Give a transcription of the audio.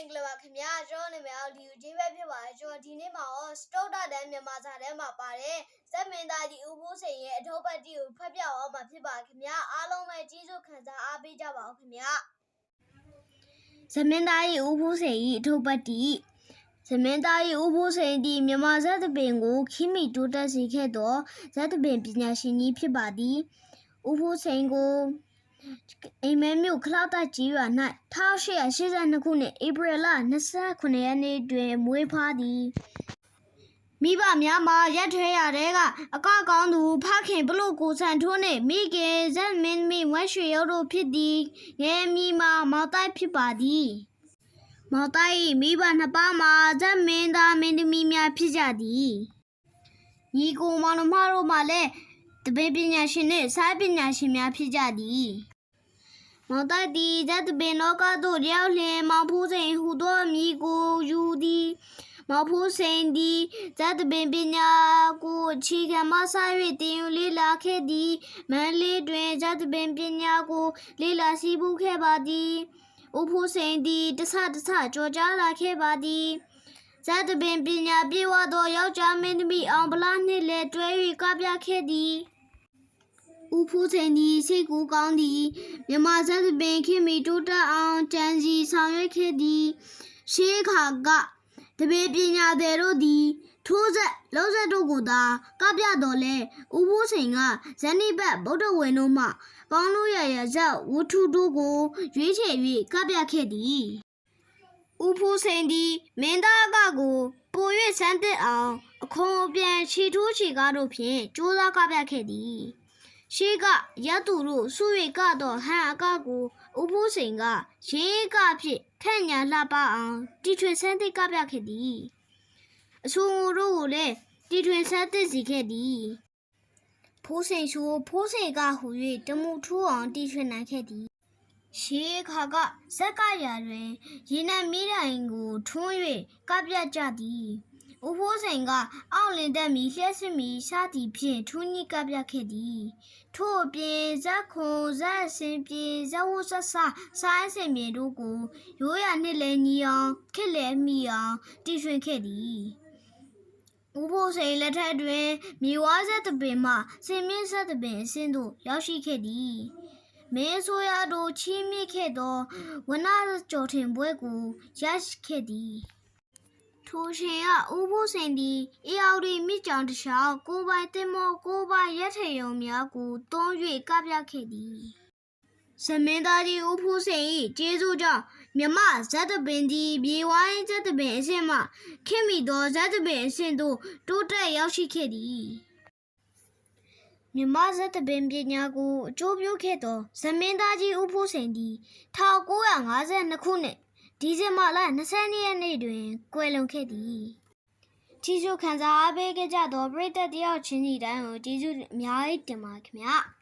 င်္ဂလာပါခင်ဗျာကျွန်တော်နာမည်အောက်ဒီယူဂျင်းပဲဖြစ်ပါတယ်ကျွန်တော်ဒီနေ့မှာရောစတုတ်တာတန်းမြန်မာစာထဲမှာပါတယ်ဇက်မင်းသားကြီးဦးဖိုးစိန်ရဲ့အထောက်ပတ်တီကိုဖတ်ပြအောင်မှာဖြစ်ပါခင်ဗျာအားလုံးပဲကြီးစုခံစားအားပေးကြပါဦးခင်ဗျာဇမင်းသားကြီးဦးဖိုးစိန်၏အထောက်ပတ်တီဇမင်းသားကြီးဦးဖိုးစိန်သည်မြန်မာဇက်တပင်ကိုခိမိတိုးတက်စေခဲ့သောဇက်တပင်ပညာရှင်ကြီးဖြစ်ပါသည်ဦးဖိုးစိန်ကို အိမ်မဲမြို့ခလောက်တကြီးရွာ၌1882ခုနှစ်ဧပြီလ29ရက်နေ့တွင်မွေးဖွားသည်မိဘများမှာရက်ထွဲရတဲ့ကအကကောင်းသူဖခင်ပလို့ကိုဆန်ထွန်းနှင့်မိခင်ဇက်မင်းမီဝက်ရွှေရုပ်တို့ဖြစ်သည်ငယ်မီမှာမောင်တိုက်ဖြစ်ပါသည်မောင်တိုက်၏မိဘနှစ်ပါးမှာဇက်မင်းသားမင်းသမီးများဖြစ်ကြသည်ညီကိုမောင်နှမတို့မှလည်းတပည့်ပညာရှင်နှင့်စာပညာရှင်များဖြစ်ကြသည် မောင်တိုက်သည်ဇတ်တပင်လောကသို့ရောက်လျင်မောင်ဖူးစိန်ဟူသောအမည်ကိုယူသည်မောင်ဖူးစိန်သည်ဇတ်တပင်ပညာကိုအခြေခံမှစ၍တင်ယူလေ့လာခဲ့သည်မန္တလေးတွင်ဇတ်တပင်ပညာကိုလေ့လာစီးပူးခဲ့ပါသည်ဦးဖူးစိန်သည်တဆတဆကြော်ကြားလာခဲ့ပါသည်ဇတ်တပင်ပညာပြေဝသောယောက်ျားမင်းသမီးအောင်ဗလာနှင့်လည်းတွဲ၍ကပြခဲ့သည် ဦးဖူးစိန်သည်စိတ်ကူးကောင်းသည်မြမဇက်သပင်ခင်မီတိုးတက်အောင်ကြံစီဆောင်ရွက်ခဲ့သည်ရှေးခါကတပည့်ပညာသည်တို့သည်ထိုးဆက်လုံးဆက်တို့ကိုသာကပြတော်လဲဦးဖူးစိန်ကဇန်နိဘတ်ဗုဒ္ဓဝေတို့မှပေါင်းလို့ရရဇက်ဝတ္ထုတို့ကိုရွေးချယ်၍ကပြခဲ့သည်ဦးဖူးစိန်သည်မင်းသားအကကိုပို၍စမ်းသစ်အောင်အခွန်အပြန်ခြေထိုးခြေကားတို့ဖြင့်ကြိုးစားကပြခဲ့သည် ရှိကရတုတို့စု၍ကတော့ဟန်အကကိုဦးဖိုးစိန်ကရေးကဖြစ်ခန့်ညာလှပအောင်တီထွင်ဆန်းသစ်ကပြခဲ့သည်အဆူငိုတို့ကိုလည်းတီထွင်ဆန်းသစ်စီခဲ့သည်ဖိုးစိန်ဆိုဖိုးစိန်ကဟူ၍တမှုထူးအောင်တီထွင်နိုင်ခဲ့သည်ရှေးခါကဇက်ကရာတွင်ရေနံမိတိုင်ကိုထွန်း၍ကပြကြသည် ဦးဖိုးစိန်ကအောက်လင်တက်မီလျှက်စစ်မီစသည်ဖြင့်ထူးညစ်ကပြခဲ့သည်ထို့အပြင်ဇက်ခွန်ဇက်စင်ပြေဇက်ဝဆဆဆိုင်းစင်မြေတို့ကိုရိုးရနှစ်လဲညီအောင်ခစ်လဲမိအောင်တည်ထွင်ခဲ့သည်ဦးဖိုးစိန်လက်ထက်တွင်မြေဝါဇက်တပင်မှစင်မြင့်ဇက်တပင်အဆင့်သို့ရောက်ရှိခဲ့သည်မင်းဆိုရတို့ချီးမြှင့်ခဲ့သောဝနကျော်ထင်ပွဲကိုရရှိခဲ့သည် ထိုရှင်ကဦးဖို့စိန်သည်အေယော်ဒီမိကြောင်တစ်လျှောက်ကိုယ်ပိုင်တင်မောကိုယ်ပိုင်ရက်ထေယုံများကိုတွန်း၍ကပြခဲ့သည်ဇမင်းသားကြီးဦးဖို့စိန်၏ကျေးဇူးကြောင့်မြမဇတ်တပင်သည်မြေဝိုင်းဇတ်တပင်အဆင့်မှခင်မိသောဇတ်တပင်အဆင့်သို့တိုးတက်ရောက်ရှိခဲ့သည်မြမဇတ်တပင်ပညာကိုအကျိုးပြုခဲ့သောဇမင်းသားကြီးဦးဖို့စိန်သည်1952ခုနှစ် ဒီဇင်ဘာလ20ရက်နေ့တွင်ကွယ်လွန်ခဲ့သည်။ကြီးစုခံစားအားပေးခဲ့ကြသောပရိသတ်တယောက်ချင်းစီတိုင်းကိုကျေးဇူးအများကြီးတင်ပါခင်ဗျာ။